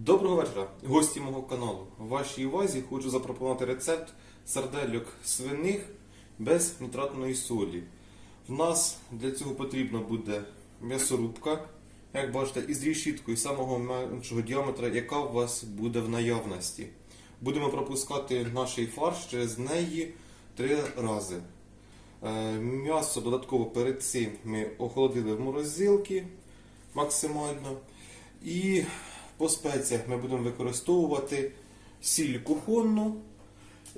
Доброго вечора, гості мого каналу. Вашій увазі хочу запропонувати рецепт сардельок свиних без нітратної солі. В нас для цього потрібно буде м'ясорубка, як бачите, із рішіткою самого меншого діаметра, яка у вас буде в наявності. Будемо пропускати наш фарш через неї три рази. Е, М'ясо додатково перед цим ми охолодили в морозилці максимально. І по спеціях ми будемо використовувати сіль кухонну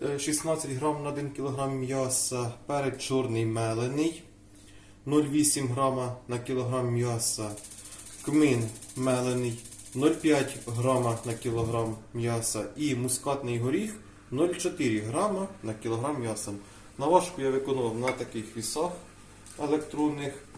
е, 16 грам на 1 кг м'яса, перець чорний мелений 0,8 грама на кілограм м'яса, кмин мелений 0,5 грама на кілограм м'яса і мускатний горіх 0,4 грама на кілограм м'яса. Наважку я виконував на таких вісах електронних.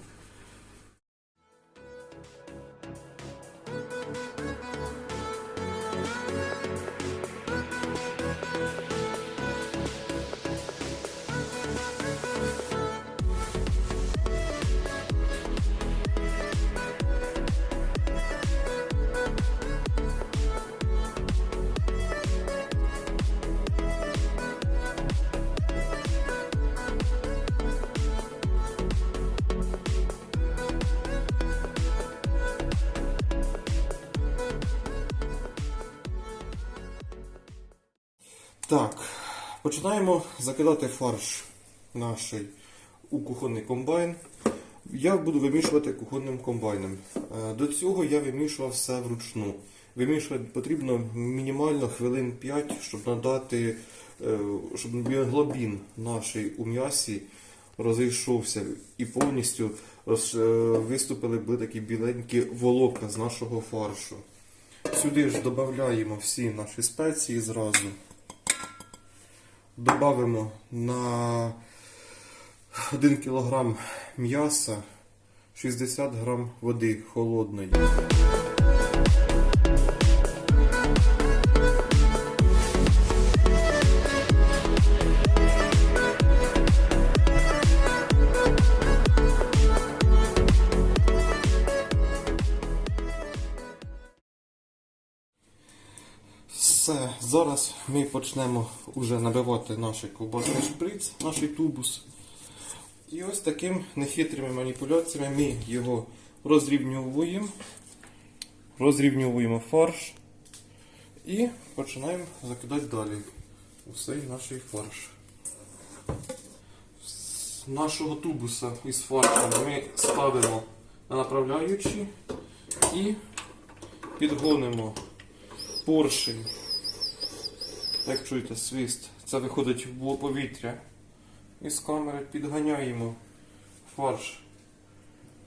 Так, починаємо закидати фарш наш у кухонний комбайн. Я буду вимішувати кухонним комбайном. Е, До цього я вимішував все вручну. Вимішувати потрібно мінімально хвилин 5, щоб надати, е, щоб біоглобін наш у м'ясі розійшовся і повністю е, виступили були такі біленькі волокна з нашого фаршу. Сюди ж додаємо всі наші спеції зразу. Добавимо на 1 кг м'яса 60 г води холодної. Все, зараз ми почнемо вже набивати наш ковбасний шприц, наш тубус. І ось таким нехитрими маніпуляціями ми його розрівнюємо, розрівнюємо фарш і починаємо закидати далі усе наш фарш. З нашого тубуса із фаршем ми ставимо на направляючі і підгонимо поршень. Як чуєте, свист. Це виходить в повітря. Із камери підганяємо фарш.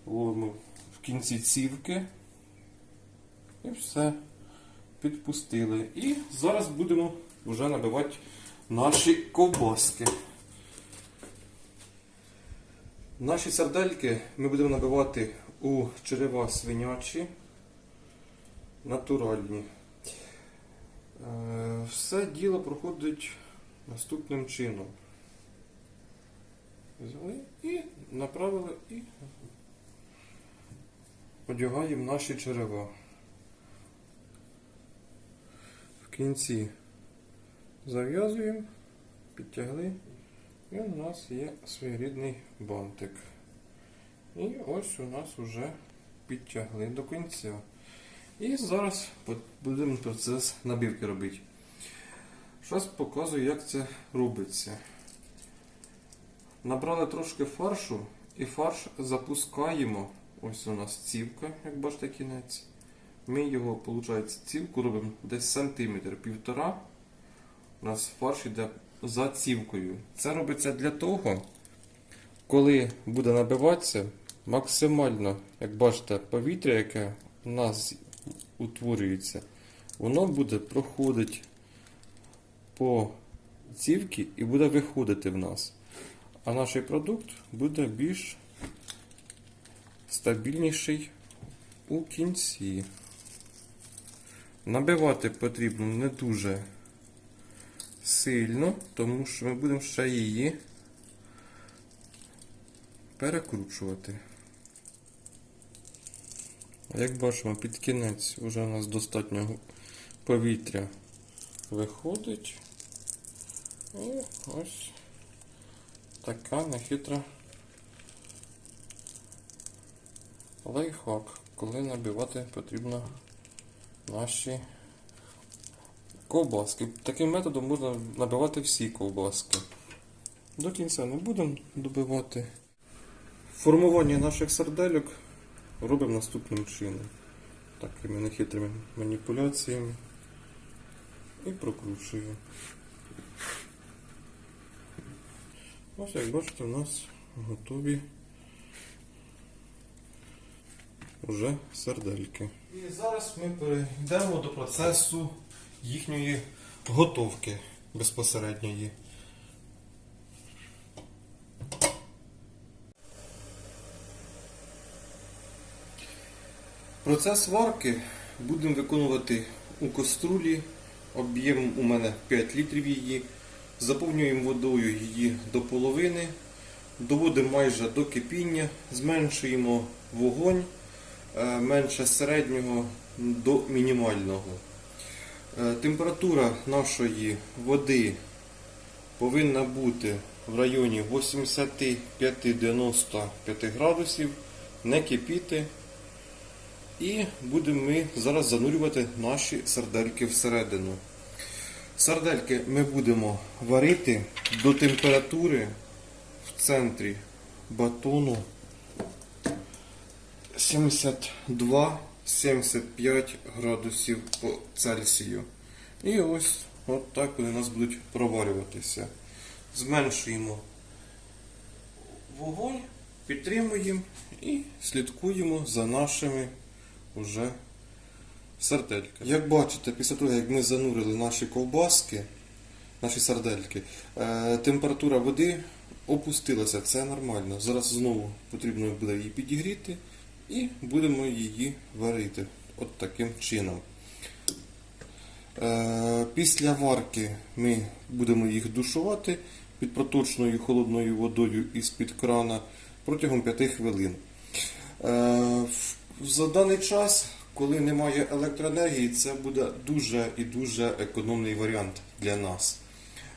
Ловимо в кінці цівки. І все. Підпустили. І зараз будемо вже набивати наші ковбаски. Наші сардельки ми будемо набивати у черева свинячі натуральні. Е, Все діло проходить наступним чином. Взяли і направили і одягаємо наші черева. В кінці зав'язуємо, підтягли, і у нас є своєрідний бантик. І ось у нас вже підтягли до кінця. І зараз будемо процес набірки робити. Зараз показую, як це робиться. Набрали трошки фаршу і фарш запускаємо. Ось у нас цівка, як бачите, кінець. Ми його, виходить, цівку робимо десь сантиметр півтора. У нас фарш йде за цівкою. Це робиться для того, коли буде набиватися максимально, як бачите, повітря, яке у нас утворюється, воно буде проходити по цівці і буде виходити в нас. А наш продукт буде більш стабільніший у кінці. Набивати потрібно не дуже сильно, тому що ми будемо ще її перекручувати. Як бачимо, під кінець вже у нас достатньо повітря виходить. І ось така нехитра лайфхак, коли набивати потрібно наші ковбаски. Таким методом можна набивати всі ковбаски. До кінця не будемо добивати. Формування наших сардельок робимо наступним чином. Такими нехитрими маніпуляціями. І прокручуємо. Ось як бачите, у нас готові вже сардельки. І зараз ми перейдемо до процесу їхньої готовки безпосередньої. Процес варки будемо виконувати у каструлі. Об'єм у мене 5 літрів її. Заповнюємо водою її до половини, доводимо майже до кипіння, зменшуємо вогонь е, менше середнього до мінімального. Е, Температура нашої води повинна бути в районі 85-95 градусів, не кипіти. І будемо ми зараз занурювати наші сардельки всередину. Сардельки ми будемо варити до температури в центрі батону 72-75 градусів по Цельсію. І ось от так вони у нас будуть проварюватися. Зменшуємо вогонь, підтримуємо і слідкуємо за нашими уже сардельками. Як бачите, після того, як ми занурили наші ковбаски, наші сардельки, е, температура води опустилася, це нормально. Зараз знову потрібно буде її підігріти і будемо її варити от таким чином. Е, Після варки ми будемо їх душувати під проточною холодною водою із-під крана протягом 5 хвилин. За даний час, коли немає електроенергії, це буде дуже і дуже економний варіант для нас.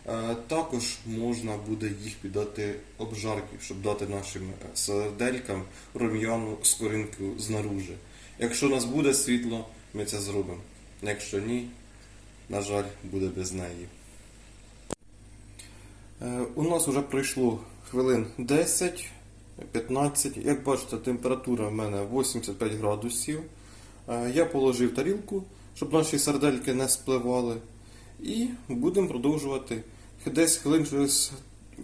Е, Також можна буде їх піддати обжарки, щоб дати нашим е, сарделькам рум'яну скоринку знаружи. Якщо у нас буде світло, ми це зробимо. Якщо ні, на жаль, буде без неї. Е, У нас вже пройшло хвилин 10-15. Як бачите, температура в мене 85 градусів. Е, Я положив тарілку, щоб наші сардельки не спливали. І будемо продовжувати. Десь хвилин через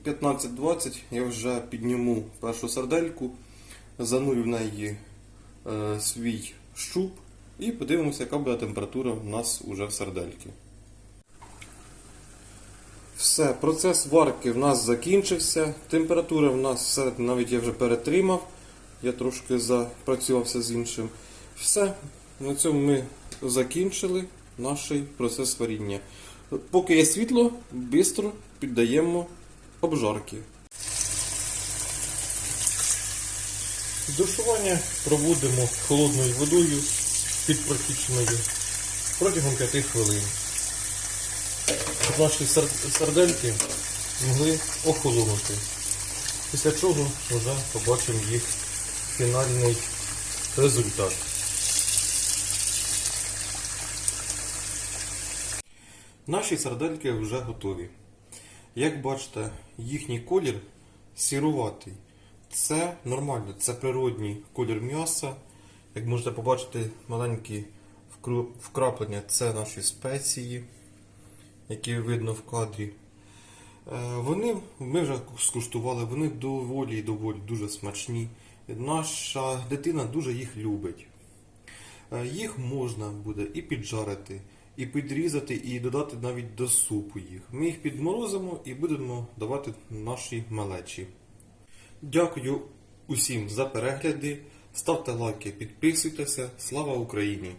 15-20 я вже підніму першу сардельку, занурю в неї е, свій щуп і подивимося, яка буде температура у нас уже в сардельки. Все, процес варки в нас закінчився. Температура в нас всередині навіть я вже перетримав. Я трошки запрацювався з іншим. Все, на цьому ми закінчили наш процес варіння. Поки є світло, швидко піддаємо обжарки. Душування проводимо холодною водою під підпротічною протягом 5 хвилин наші сар- сардельки змогли охолонути. Після чого вже побачимо їх фінальний результат. Наші сардельки вже готові. Як бачите, їхній колір сіруватий. Це нормально, це природній колір м'яса. Як можете побачити, маленькі вкраплення це наші спеції які видно в кадрі. Е, Вони, ми вже скуштували, вони доволі і доволі дуже смачні. Наша дитина дуже їх любить. Е, Їх можна буде і піджарити, і підрізати, і додати навіть до супу їх. Ми їх підморозимо і будемо давати нашій малечі. Дякую усім за перегляди. Ставте лайки, підписуйтеся. Слава Україні!